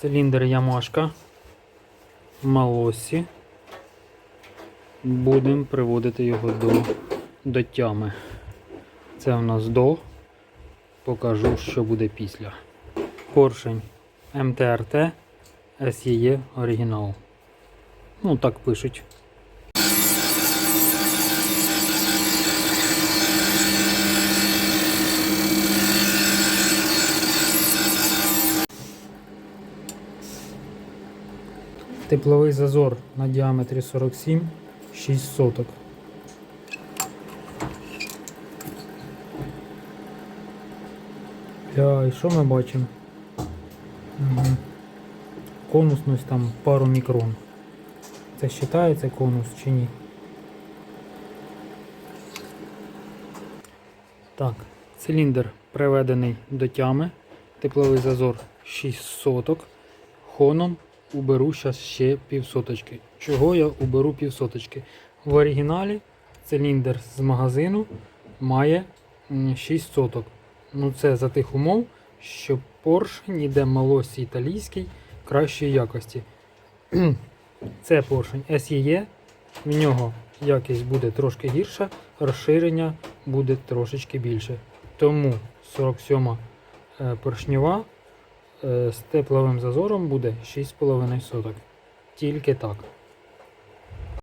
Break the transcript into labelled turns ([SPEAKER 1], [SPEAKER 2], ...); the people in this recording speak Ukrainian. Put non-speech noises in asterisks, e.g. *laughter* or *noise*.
[SPEAKER 1] Циліндр Ямашка. Малосі. Будемо приводити його до, до тями. Це у нас до. Покажу, що буде після. Поршень МТРТ SEE оригінал. Ну, так пишуть. Тепловий зазор на діаметрі 47, 6 соток. Бля, і що ми бачимо? Угу. Конусність там пару мікрон. Це вважається конус чи ні? Так, циліндр приведений до тями. Тепловий зазор 6 соток. Хоном уберу зараз ще півсоточки. Чого я уберу півсоточки? В оригіналі циліндр з магазину має 6 соток. Ну це за тих умов, що поршень іде малосі італійський кращої якості. *clears throat* Це поршень SEE, в нього якість буде трошки гірша, розширення буде трошечки більше. Тому 47 е, поршнева з тепловим зазором буде 6,5 соток. Тільки так.